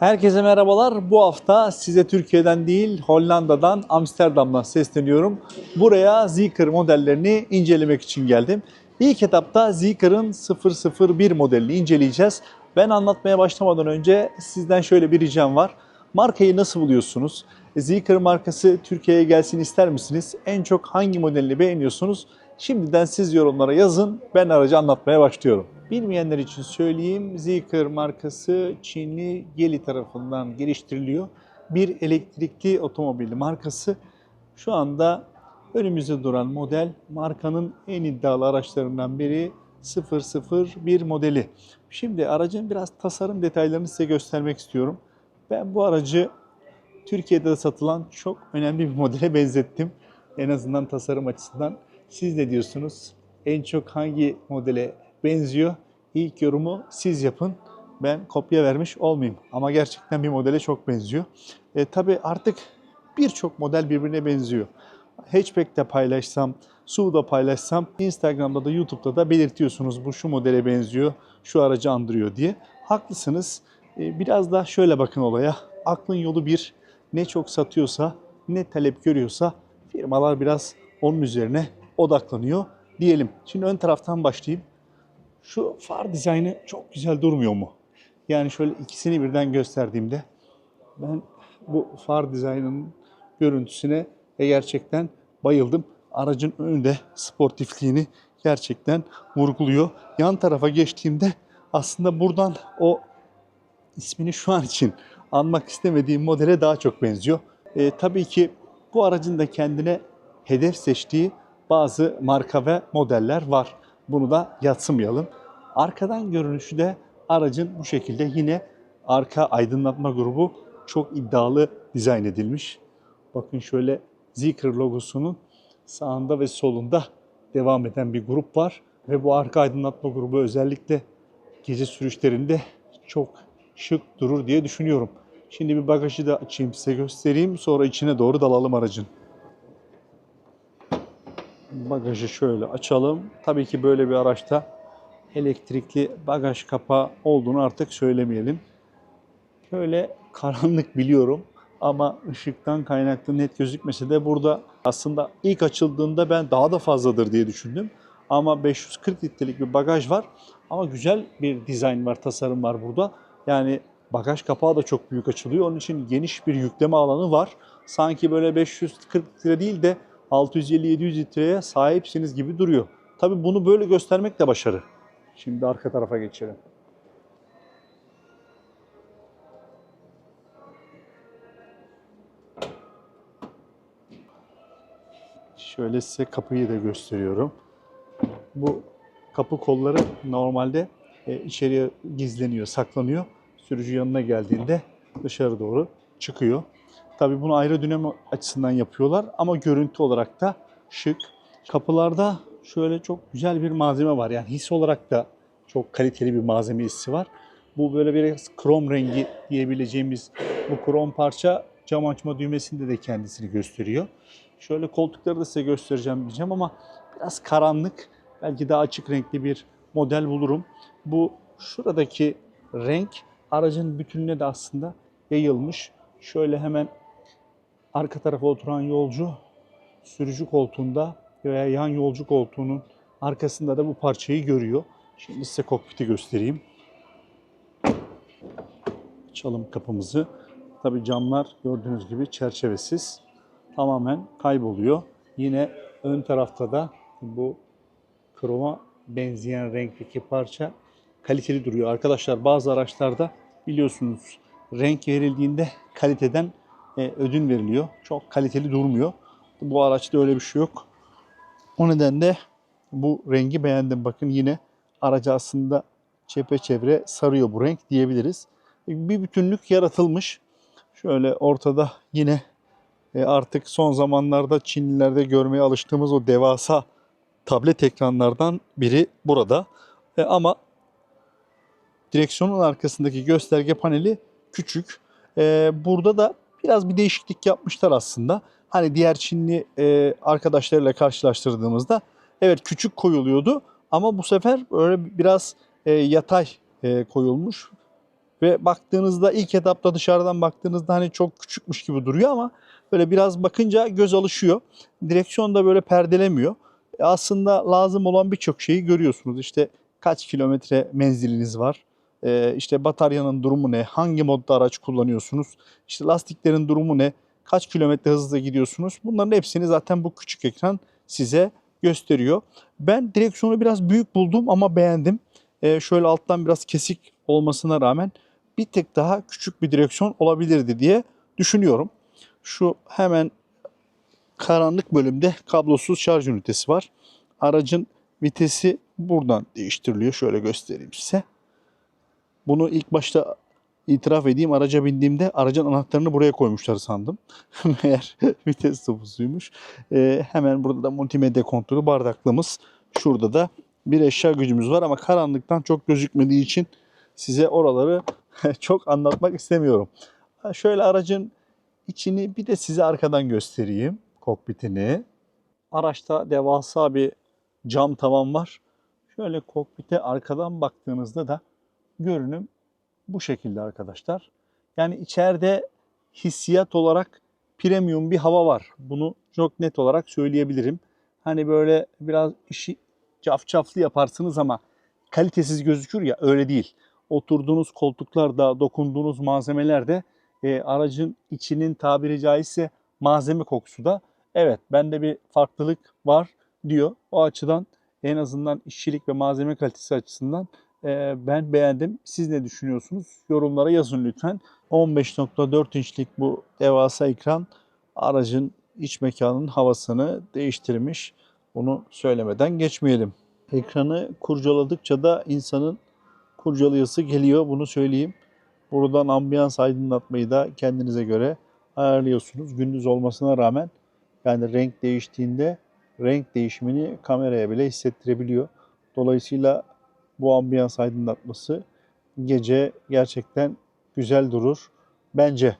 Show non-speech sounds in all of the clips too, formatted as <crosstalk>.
Herkese merhabalar. Bu hafta size Türkiye'den değil Hollanda'dan, Amsterdam'dan sesleniyorum. Buraya Zeekr modellerini incelemek için geldim. İlk etapta Zeekr'ın 001 modelini inceleyeceğiz. Ben anlatmaya başlamadan önce sizden şöyle bir ricam var. Markayı nasıl buluyorsunuz? Zeekr markası Türkiye'ye gelsin ister misiniz? En çok hangi modelini beğeniyorsunuz? Şimdiden siz yorumlara yazın. Ben aracı anlatmaya başlıyorum. Bilmeyenler için söyleyeyim. Zeekr markası Çinli Geely tarafından geliştiriliyor. Bir elektrikli otomobil markası. Şu anda önümüzde duran model markanın en iddialı araçlarından biri 001 modeli. Şimdi aracın biraz tasarım detaylarını size göstermek istiyorum. Ben bu aracı Türkiye'de de satılan çok önemli bir modele <laughs> benzettim. En azından tasarım açısından. Siz ne diyorsunuz? En çok hangi modele benziyor? İlk yorumu siz yapın. Ben kopya vermiş olmayayım. Ama gerçekten bir modele çok benziyor. E, tabii artık birçok model birbirine benziyor. Hatchback'te paylaşsam, SUV'da paylaşsam, Instagram'da da YouTube'da da belirtiyorsunuz bu şu modele benziyor, şu aracı andırıyor diye. Haklısınız. E, biraz da şöyle bakın olaya. Aklın yolu bir. Ne çok satıyorsa, ne talep görüyorsa firmalar biraz onun üzerine odaklanıyor diyelim. Şimdi ön taraftan başlayayım. Şu far dizaynı çok güzel durmuyor mu? Yani şöyle ikisini birden gösterdiğimde ben bu far dizaynının görüntüsüne ve gerçekten bayıldım. Aracın önünde sportifliğini gerçekten vurguluyor. Yan tarafa geçtiğimde aslında buradan o ismini şu an için anmak istemediğim modele daha çok benziyor. E, tabii ki bu aracın da kendine hedef seçtiği bazı marka ve modeller var. Bunu da yatsımayalım. Arkadan görünüşü de aracın bu şekilde yine arka aydınlatma grubu çok iddialı dizayn edilmiş. Bakın şöyle Zeekr logosunun sağında ve solunda devam eden bir grup var. Ve bu arka aydınlatma grubu özellikle gece sürüşlerinde çok şık durur diye düşünüyorum. Şimdi bir bagajı da açayım size göstereyim. Sonra içine doğru dalalım aracın. Bagajı şöyle açalım. Tabii ki böyle bir araçta elektrikli bagaj kapağı olduğunu artık söylemeyelim. Şöyle karanlık <laughs> biliyorum ama ışıktan kaynaklı net gözükmese de burada aslında ilk açıldığında ben daha da fazladır diye düşündüm. Ama 540 litrelik bir bagaj var ama güzel bir dizayn var, tasarım var burada. Yani bagaj kapağı da çok büyük açılıyor. Onun için geniş bir yükleme alanı var. Sanki böyle 540 litre değil de 650-700 litreye sahipsiniz gibi duruyor. Tabii bunu böyle göstermek de başarı. Şimdi arka tarafa geçelim. Şöyle size kapıyı da gösteriyorum. Bu kapı kolları normalde e, içeriye gizleniyor, saklanıyor. Sürücü yanına geldiğinde dışarı doğru çıkıyor. Tabii bunu aerodinamo açısından yapıyorlar ama görüntü olarak da şık. Kapılarda şöyle çok güzel bir malzeme var. Yani his olarak da çok kaliteli bir malzeme hissi var. Bu böyle biraz krom rengi diyebileceğimiz bu krom parça cam açma düğmesinde de kendisini gösteriyor. Şöyle koltukları da size göstereceğim diyeceğim ama biraz karanlık. Belki daha açık renkli bir model bulurum. Bu şuradaki renk aracın bütününe de aslında yayılmış. Şöyle hemen arka tarafa oturan yolcu sürücü koltuğunda veya yan yolcu koltuğunun arkasında da bu parçayı görüyor. Şimdi size kokpiti göstereyim. Açalım kapımızı. Tabi camlar gördüğünüz gibi çerçevesiz. Tamamen kayboluyor. Yine ön tarafta da bu kroma benzeyen renkteki parça kaliteli duruyor. Arkadaşlar bazı araçlarda biliyorsunuz renk verildiğinde kaliteden e, ödün veriliyor. Çok kaliteli durmuyor. Bu araçta öyle bir şey yok. O nedenle bu rengi beğendim. Bakın yine aracı aslında çepeçevre sarıyor bu renk diyebiliriz. Bir bütünlük yaratılmış. Şöyle ortada yine e, artık son zamanlarda Çinlilerde görmeye alıştığımız o devasa tablet ekranlardan biri burada. E, ama direksiyonun arkasındaki gösterge paneli küçük. E, burada da biraz bir değişiklik yapmışlar aslında. Hani diğer Çinli e, arkadaşlarıyla karşılaştırdığımızda evet küçük koyuluyordu ama bu sefer böyle biraz e, yatay e, koyulmuş. Ve baktığınızda ilk etapta dışarıdan baktığınızda hani çok küçükmüş gibi duruyor ama böyle biraz bakınca göz alışıyor. Direksiyon da böyle perdelemiyor. E, Aslında lazım olan birçok şeyi görüyorsunuz. İşte kaç kilometre menziliniz var, e, işte bataryanın durumu ne, hangi modda araç kullanıyorsunuz, işte lastiklerin durumu ne, kaç kilometre hızla gidiyorsunuz. Bunların hepsini zaten bu küçük ekran size gösteriyor. Ben direksiyonu biraz büyük buldum ama beğendim. E, şöyle alttan biraz kesik olmasına rağmen bir tık daha küçük bir direksiyon olabilirdi diye düşünüyorum. Şu hemen karanlık bölümde kablosuz şarj ünitesi var. Aracın vitesi buradan değiştiriliyor. Şöyle göstereyim size. Bunu ilk başta itiraf edeyim araca bindiğimde aracın anahtarını buraya koymuşlar sandım. <laughs> Meğer vites topusuymuş. Ee, hemen burada da multimedya kontrolü bardaklığımız. Şurada da bir eşya gücümüz var ama karanlıktan çok gözükmediği için size oraları <laughs> çok anlatmak istemiyorum. Şöyle aracın içini bir de size arkadan göstereyim. Kokpitini. Araçta devasa bir cam tavan var. Şöyle kokpite arkadan baktığınızda da görünüm bu şekilde arkadaşlar. Yani içeride hissiyat olarak premium bir hava var. Bunu çok net olarak söyleyebilirim. Hani böyle biraz işi cafcaflı yaparsınız ama kalitesiz gözükür ya öyle değil. Oturduğunuz koltuklarda, dokunduğunuz malzemeler de e, aracın içinin tabiri caizse malzeme kokusu da evet bende bir farklılık var diyor. O açıdan en azından işçilik ve malzeme kalitesi açısından e, ben beğendim. Siz ne düşünüyorsunuz? Yorumlara yazın lütfen. 15.4 inçlik bu devasa ekran aracın iç mekanın havasını değiştirmiş. Bunu söylemeden geçmeyelim. Ekranı kurcaladıkça da insanın kurcalayası geliyor bunu söyleyeyim. Buradan ambiyans aydınlatmayı da kendinize göre ayarlıyorsunuz. Gündüz olmasına rağmen yani renk değiştiğinde renk değişimini kameraya bile hissettirebiliyor. Dolayısıyla bu ambiyans aydınlatması gece gerçekten güzel durur bence.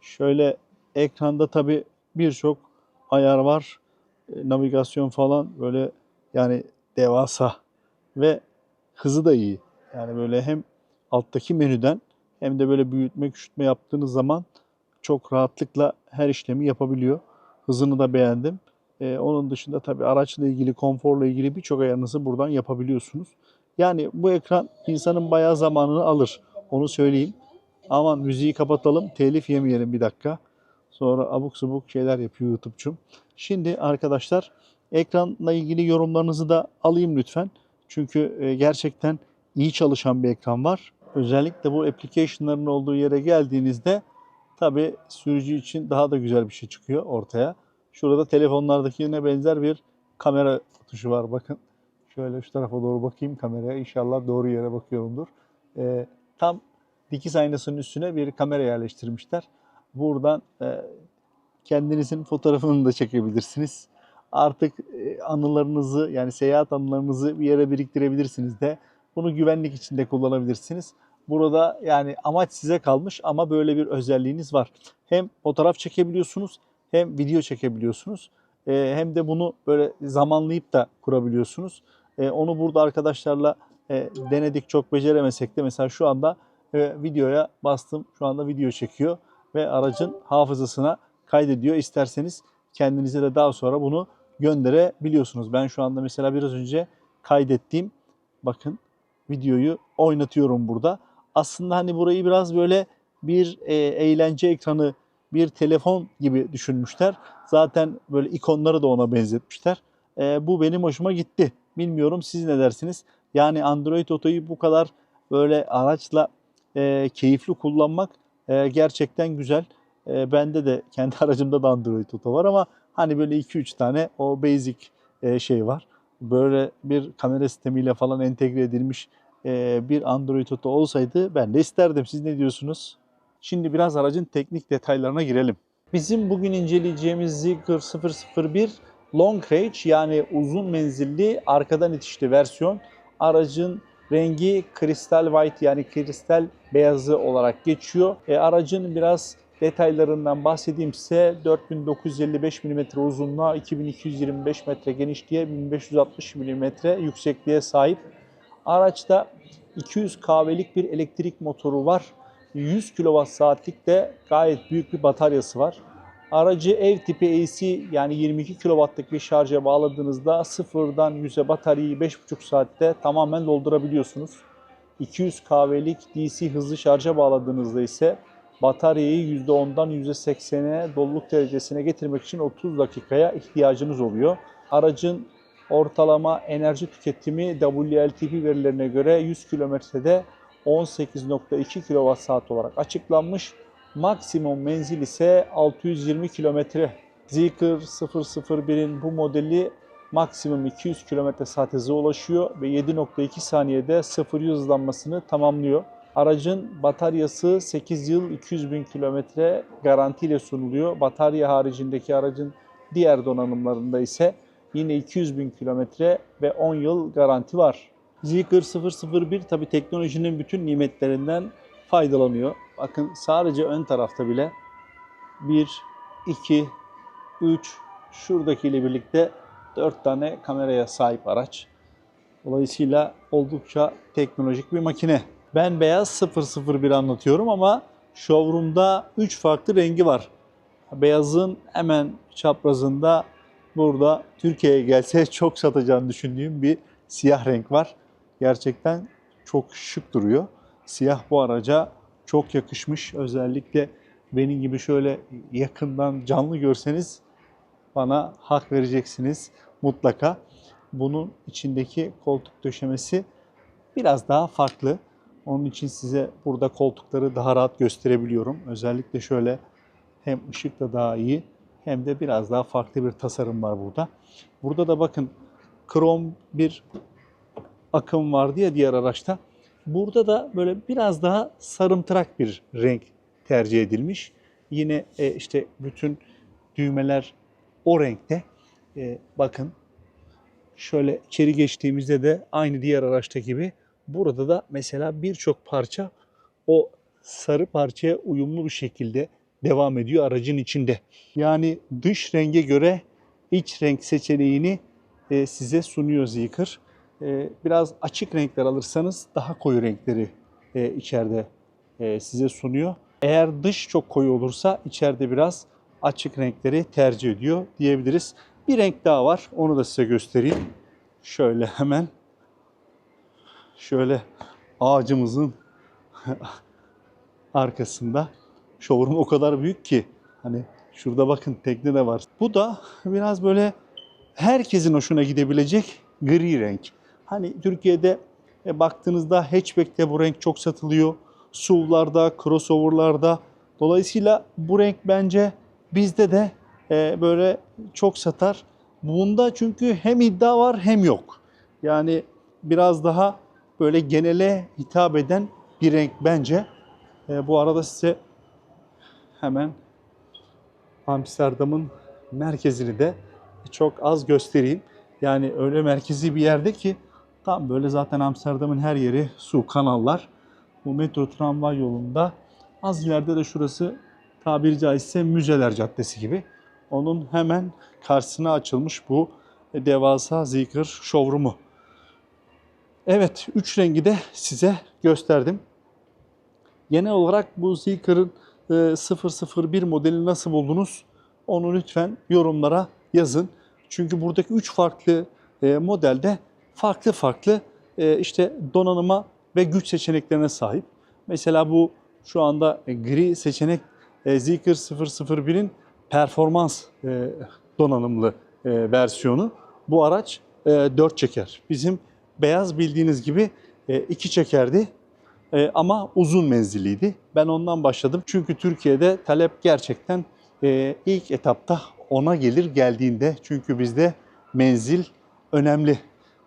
Şöyle ekranda tabi birçok ayar var. E, Navigasyon falan böyle yani devasa ve hızı da iyi. Yani böyle hem alttaki menüden hem de böyle büyütme küçültme yaptığınız zaman çok rahatlıkla her işlemi yapabiliyor. Hızını da beğendim. Ee, onun dışında tabii araçla ilgili, konforla ilgili birçok ayarınızı buradan yapabiliyorsunuz. Yani bu ekran insanın bayağı zamanını alır. Onu söyleyeyim. Aman müziği kapatalım, telif yemeyelim bir dakika. Sonra abuk subuk şeyler yapıyor YouTube'cum. Şimdi arkadaşlar ekranla ilgili yorumlarınızı da alayım lütfen. Çünkü e, gerçekten iyi çalışan bir ekran var. Özellikle bu application'ların olduğu yere geldiğinizde tabi sürücü için daha da güzel bir şey çıkıyor ortaya. Şurada telefonlardakine benzer bir kamera tuşu var bakın. Şöyle şu tarafa doğru bakayım kameraya. İnşallah doğru yere bakıyorumdur. Ee, tam dikiz aynasının üstüne bir kamera yerleştirmişler. Buradan e, kendinizin fotoğrafını da çekebilirsiniz. Artık e, anılarınızı yani seyahat anılarınızı bir yere biriktirebilirsiniz de. Bunu güvenlik için de kullanabilirsiniz. Burada yani amaç size kalmış ama böyle bir özelliğiniz var. Hem fotoğraf çekebiliyorsunuz hem video çekebiliyorsunuz. E, hem de bunu böyle zamanlayıp da kurabiliyorsunuz. E, onu burada arkadaşlarla e, denedik çok beceremesek de mesela şu anda e, videoya bastım. Şu anda video çekiyor ve aracın hafızasına kaydediyor. İsterseniz kendinize de daha sonra bunu gönderebiliyorsunuz. Ben şu anda mesela biraz önce kaydettiğim bakın videoyu oynatıyorum burada. Aslında hani burayı biraz böyle bir e, eğlence ekranı, bir telefon gibi düşünmüşler. Zaten böyle ikonları da ona benzetmişler. E, bu benim hoşuma gitti. Bilmiyorum siz ne dersiniz? Yani Android Auto'yu bu kadar böyle araçla e, keyifli kullanmak e, gerçekten güzel. E, bende de <laughs> kendi aracımda da Android Auto var ama hani böyle 2-3 tane o basic e, şey var. Böyle bir kamera sistemiyle falan entegre edilmiş e, bir Android Auto olsaydı ben de isterdim. Siz ne diyorsunuz? Şimdi biraz aracın teknik detaylarına girelim. Bizim bugün inceleyeceğimiz Zeekr 001 Long Range yani uzun menzilli arkadan itişli versiyon. Aracın rengi kristal white yani kristal beyazı olarak geçiyor. E, aracın biraz detaylarından bahsedeyim size. 4955 mm uzunluğa, 2225 metre genişliğe, 1560 mm yüksekliğe sahip. Araçta 200 kahvelik bir elektrik motoru var. 100 kWh saatlik de gayet büyük bir bataryası var. Aracı ev tipi AC yani 22 kW'lık bir şarja bağladığınızda sıfırdan 100'e bataryayı 5,5 saatte tamamen doldurabiliyorsunuz. 200 kahvelik DC hızlı şarja bağladığınızda ise bataryayı %10'dan %80'e doluluk derecesine getirmek için 30 dakikaya ihtiyacınız oluyor. Aracın ortalama enerji tüketimi WLTP verilerine göre 100 kilometrede 18.2 kWh olarak açıklanmış. Maksimum menzil ise 620 kilometre. Zeekr 001'in bu modeli maksimum 200 km saat hıza ulaşıyor ve 7.2 saniyede 0 hızlanmasını tamamlıyor. Aracın bataryası 8 yıl 200 bin kilometre garantiyle sunuluyor. Batarya haricindeki aracın diğer donanımlarında ise yine 200 bin kilometre ve 10 yıl garanti var. Zeekr 001 tabi teknolojinin bütün nimetlerinden faydalanıyor. Bakın sadece ön tarafta bile 1, 2, 3, şuradakiyle birlikte 4 tane kameraya sahip araç. Dolayısıyla oldukça teknolojik bir makine. Ben beyaz 001 anlatıyorum ama showroom'da 3 farklı rengi var. Beyazın hemen çaprazında burada Türkiye'ye gelse <laughs> çok satacağını düşündüğüm bir siyah renk var. Gerçekten çok şık duruyor. Siyah bu araca çok yakışmış. Özellikle benim gibi şöyle yakından canlı görseniz bana hak vereceksiniz mutlaka. Bunun içindeki koltuk döşemesi biraz daha farklı. Onun için size burada koltukları daha rahat gösterebiliyorum. Özellikle şöyle hem ışık da daha iyi hem de biraz daha farklı bir tasarım var burada. Burada da bakın krom bir akım vardı ya diğer araçta. Burada da böyle biraz daha sarımtırak bir renk tercih edilmiş. Yine e, işte bütün düğmeler o renkte. E, bakın şöyle içeri geçtiğimizde de aynı diğer araçta gibi burada da mesela birçok parça o sarı parçaya uyumlu bir şekilde devam ediyor aracın içinde. Yani dış renge göre iç renk seçeneğini e, size sunuyor Zeekr. E, biraz açık renkler alırsanız daha koyu renkleri e, içeride e, size sunuyor. Eğer dış çok koyu olursa içeride biraz açık renkleri tercih ediyor diyebiliriz. Bir renk daha var. Onu da size göstereyim. Şöyle hemen şöyle ağacımızın <laughs> arkasında showroom o kadar büyük ki hani şurada bakın tekne de var. Bu da biraz böyle herkesin hoşuna gidebilecek gri renk. Hani Türkiye'de e, baktığınızda hatchback'te bu renk çok satılıyor. SUV'larda, crossover'larda. Dolayısıyla bu renk bence bizde de e, böyle çok satar. Bunda çünkü hem iddia var hem yok. Yani biraz daha böyle genele hitap eden bir renk bence. E, bu arada size hemen Amsterdam'ın merkezini de çok az göstereyim. Yani öyle merkezi bir yerde ki tam böyle zaten Amsterdam'ın her yeri su, kanallar. Bu metro tramvay yolunda az ileride de şurası tabiri caizse Müzeler Caddesi gibi. Onun hemen karşısına açılmış bu devasa Zeekr showroom'u. Evet, üç rengi de size gösterdim. Genel olarak bu Zeekr'ın e, 001 modeli nasıl buldunuz? Onu lütfen yorumlara yazın. Çünkü buradaki üç farklı e, modelde farklı farklı e, işte donanıma ve güç seçeneklerine sahip. Mesela bu şu anda gri seçenek e, Zeekr 001'in performans e, donanımlı e, versiyonu. Bu araç e, 4 çeker. Bizim beyaz bildiğiniz gibi e, 2 çekerdi e, ama uzun menzilliydi. Ben ondan başladım çünkü Türkiye'de talep gerçekten e, ilk etapta ona gelir geldiğinde çünkü bizde menzil önemli.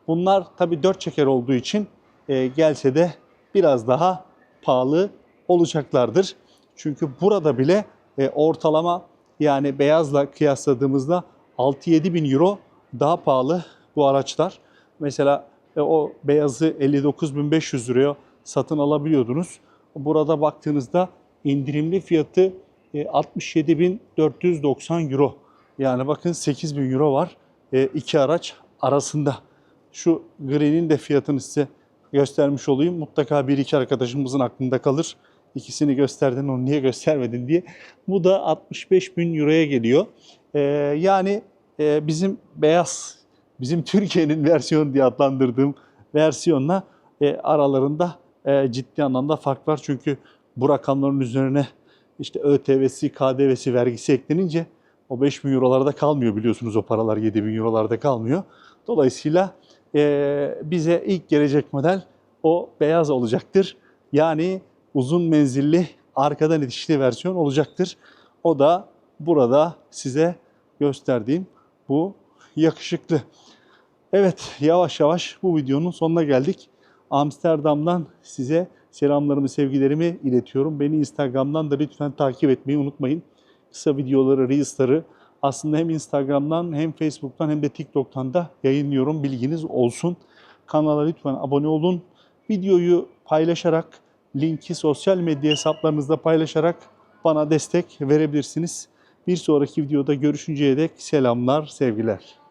Bunlar tabii 4 çeker olduğu için e, gelse de biraz daha pahalı olacaklardır. Çünkü burada bile e, ortalama yani beyazla kıyasladığımızda 6-7 bin euro daha pahalı bu araçlar. Mesela e, o beyazı 59.500 liraya satın alabiliyordunuz. Burada baktığınızda indirimli fiyatı e, 67.490 euro. Yani bakın 8.000 euro var e, iki araç arasında. Şu gri'nin de fiyatını size göstermiş olayım. Mutlaka bir iki arkadaşımızın aklında kalır. İkisini gösterdin onu niye göstermedin diye. Bu da 65 bin euroya geliyor. Ee, yani e, bizim beyaz, bizim <laughs> Türkiye'nin versiyonu diye adlandırdığım versiyonla e, aralarında e, ciddi anlamda fark var. Çünkü bu rakamların üzerine işte ÖTV'si, KDV'si, vergisi eklenince o 5 bin eurolarda kalmıyor biliyorsunuz o paralar 7 bin eurolarda kalmıyor. Dolayısıyla e, bize ilk gelecek model o beyaz olacaktır. Yani uzun menzilli arkadan itişli versiyon olacaktır. O da burada size gösterdiğim bu yakışıklı. Evet yavaş yavaş bu videonun sonuna geldik. Amsterdam'dan size selamlarımı, sevgilerimi iletiyorum. Beni Instagram'dan da lütfen takip etmeyi unutmayın. Kısa videoları, Reels'ları aslında hem Instagram'dan hem Facebook'tan hem de TikTok'tan da yayınlıyorum. Bilginiz olsun. Kanala lütfen abone olun. Videoyu paylaşarak, linki sosyal medya hesaplarınızda paylaşarak bana destek verebilirsiniz. Bir sonraki videoda görüşünceye dek selamlar, sevgiler.